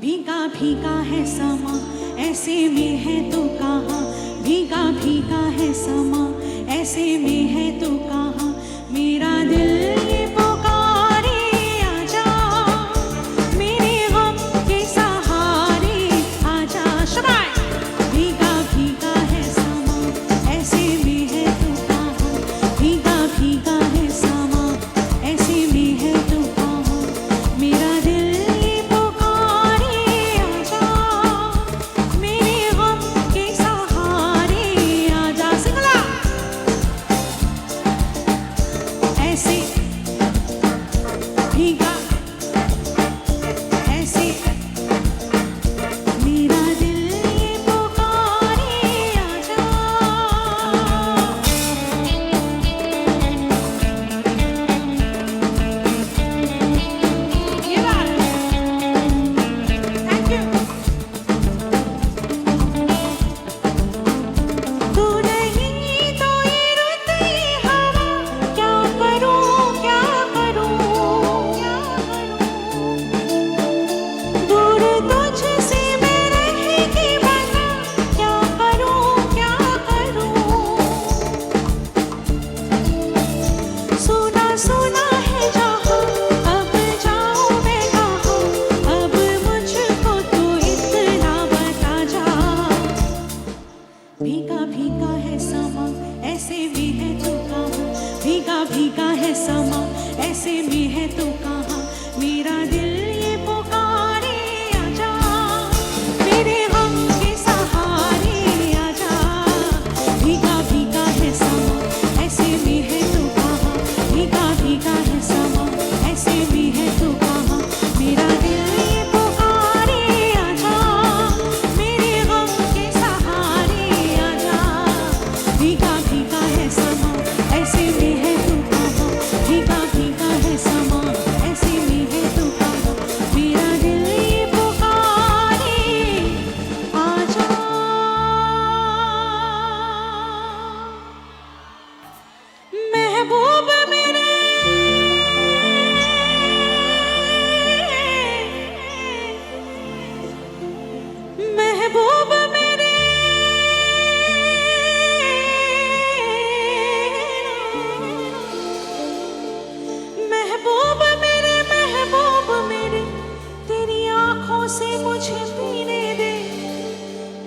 भीगा भीगा है समा, ऐसे में है तो कहाँ? भीगा भीगा है समा, ऐसे में है तो कहाँ? मेरा दिल महबूब मेरे। महबूब मेरे। महबूब मेरे महबूब मेरे, तेरी आँखों से मुझे पीने दे।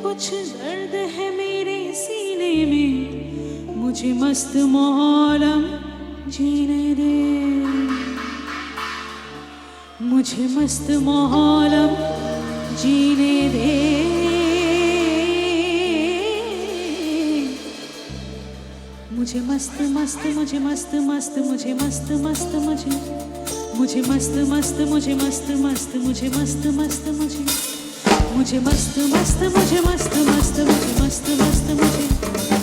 कुछ दर्द है मेरे सीने में, मुझे मस्त मोहलम जीने दे। मुझे मस्त मोहलम जीने दे। मुझे मस्त मस्त, मुझे मस्त मस्त, मुझे मस्त मस्त, मुझे। मुझे मस्त मस्त, मुझे मस्त मस्त, मुझे मस्त मस्त, मुझे। मुझे मस्त मस्त, मुझे मस्त मस्त, मुझे मस्त मस्त, मुझे।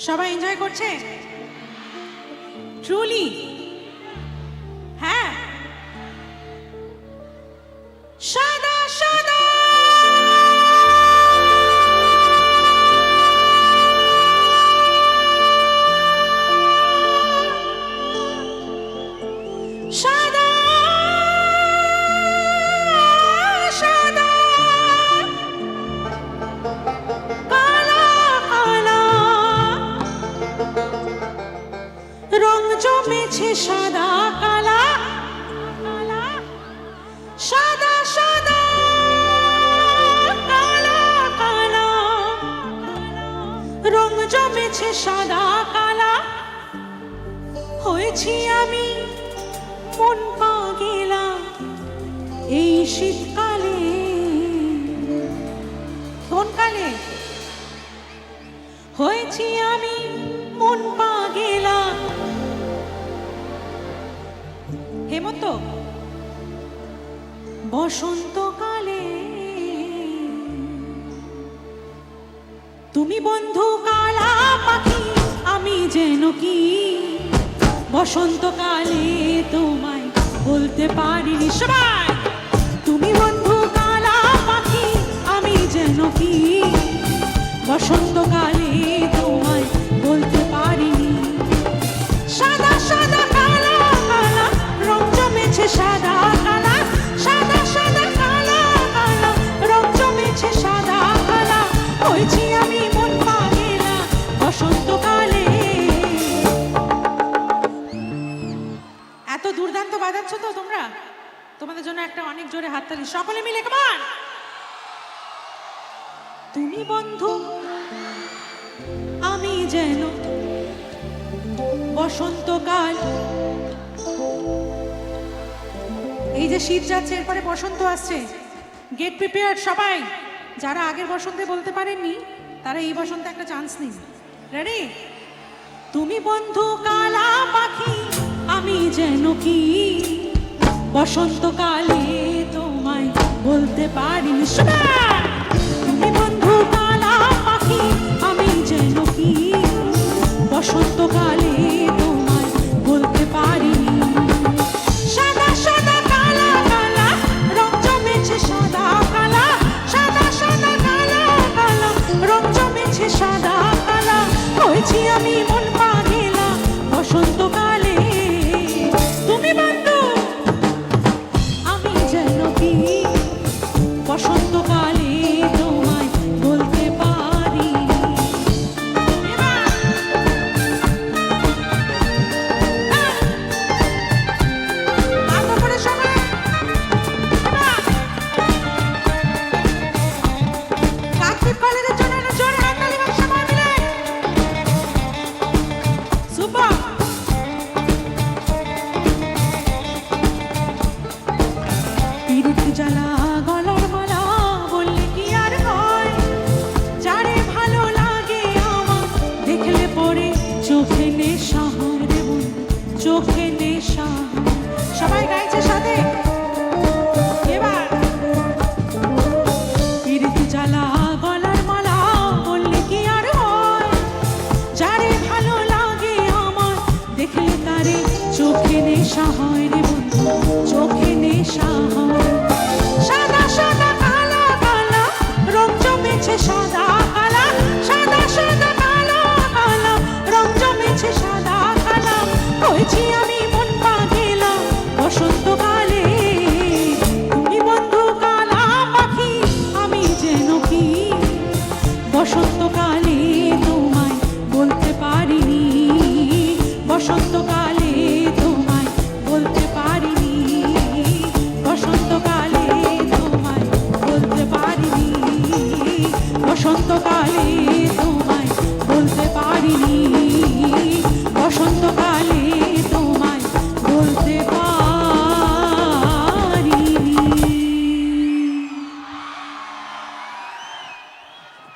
সবাই এনজয় করছে? ট্রুলি সাদা কালা জমেছে সাদা কালা। হয়েছি আমি মন পাগেলা এই শীতকালে। কোন হয়েছি হেমন্ত বসন্তকালে তুমি বন্ধু কালা পাখি, আমি যেন কি? বসন্তকালে তোমায় বলতে পারিনি সবাই। তুমি বন্ধু কালা পাখি, আমি যেন কি? বাজাচ্ছ তো তোমরা? তোমাদের জন্য একটা অনেক জোরে হাততালি। সকলে মিলে কেমন তুমি বন্ধু, আমি যেন বসন্তকাল। এই যে শীত যাচ্ছে, এরপরে বসন্ত আসছে। গেট প্রিপেয়ার সবাই। যারা আগের বসন্তে বলতে পারেননি, তারা এই বসন্তে একটা চান্স নিন। রেডি তুমি বন্ধু, কালা পাখি। আমি যেন কি। বসন্তকালে তোমায় বলতে পারিনি শোনা চোখে নেশা হয় রে বন্ধু চোখে নেশা। সবাই গাইছে সাথে। এবার পিরিত জ্বালা, গলার মালা, বললে কি আর যারে ভালো লাগে আমার, দেখলে তারে চোখে নেশা হয় রে বন্ধু, চোখে নেশা হয়। সাদা সাদা